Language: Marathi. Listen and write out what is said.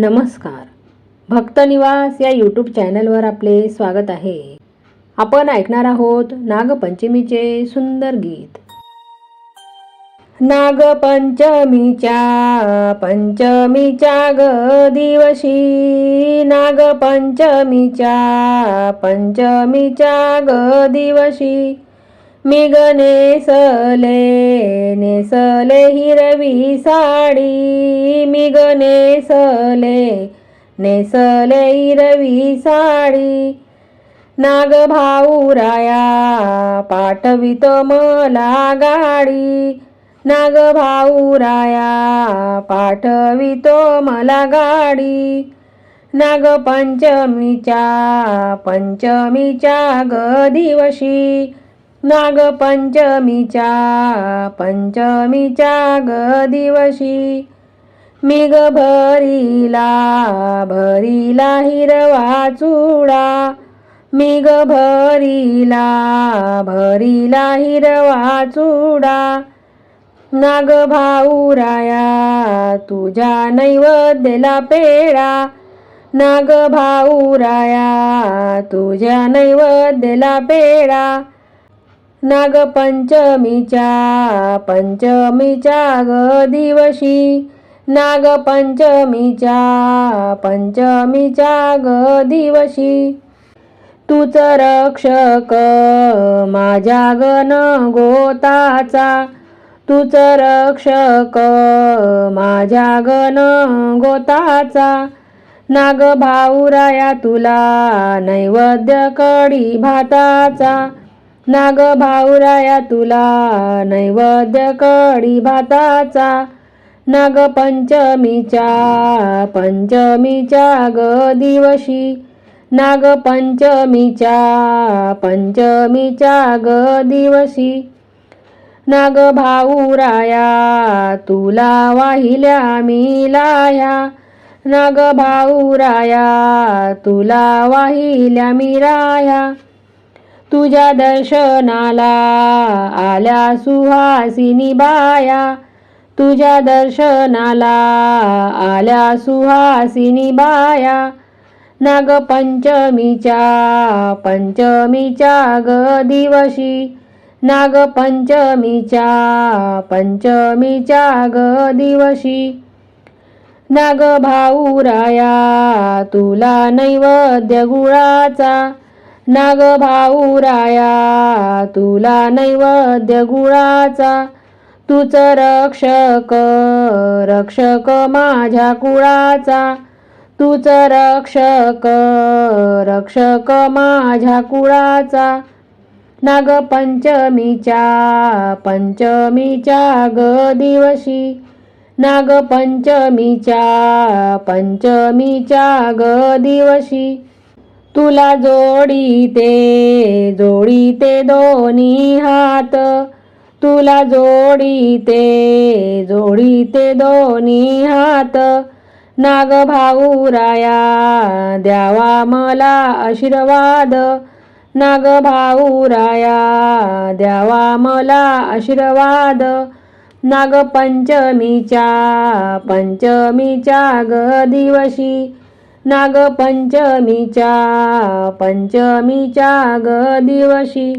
नमस्कार. भक्तनिवास या यूट्यूब चॅनलवर आपले स्वागत आहे. आपण ऐकणार आहोत नागपंचमीचे सुंदर गीत. नागपंचमीच्या पंचमीच्या ग दिवशी नागपंचमीच्या पंचमीच्या ग दिवशी मी नेसले हिरवी साडी. मी नेसले नेसले हिरवी साडी. नाग भाऊराया पाठवितो मला गाडी. नाग भाऊराया पाठवितो मला गाडी. नागपंचमीच्या पंचमीच्या ग दिवशी नागपंचमीच्या पंचमीच्या ग दिवशी. मी ग भरीला भरीला हिरवा चुडा. मी ग भरीला भरीला हिरवा चुडा. नाग भाऊराया तुझ्या नैवेद्यला पेडा नाग भाऊराया तुझ्या नैवेद्यला पेडा नागपंचमीच्या पंचमीच्या ग दिवशी. नागपंचमीच्या पंचमीच्या ग दिवशी. तूच रक्षक माझ्या गण गोताचा. तूच रक्षक माझ्या गण गोताचा. नाग भाऊराया तुला नैवेद्य कडी भाताचा. नाग भाऊराया तुला नैवेद्य कडी भाताचा. नाग पंचमीच्या पंचमीच्या ग दिवशी. नाग पंचमीच्या पंचमीच्या ग दिवशी. नाग भाऊराया तुला वाहिल्या मी लाया नाग भाऊराया तुला वाहिल्या मी राया तुझ्या दर्शनाला आल्या सुहासिनी बाया. तुझ्या दर्शनाला आल्या सुहासिनी बाया. नागपंचमीच्या पंचमीच्या ग दिवशी. नागपंचमीच्या पंचमीच्या ग दिवशी. नाग भाऊराया तुला नैवेद्य गुळाचा. नाग भाऊराया तुला नैवेद्य गुळाचा. तूच रक्षक रक्षक माझ्या कुळाचा. तूच रक्षक रक्षक माझ्या कुळाचा. नागपंचमीच्या पंचमीच्या ग दिवशी. नागपंचमीच्या पंचमीच्या ग दिवशी. तुला जोडीते जोडीते दोन्ही हात. तुला जोडीते जोडीते दोन्ही हात. नाग भाऊराया द्यावा मला आशीर्वाद. नाग भाऊराया द्यावा मला आशीर्वाद. नागपंचमीच्या पंचमीच्या ग दिवशी नागपंचमीच्या पंचमीच्या ग दिवशी.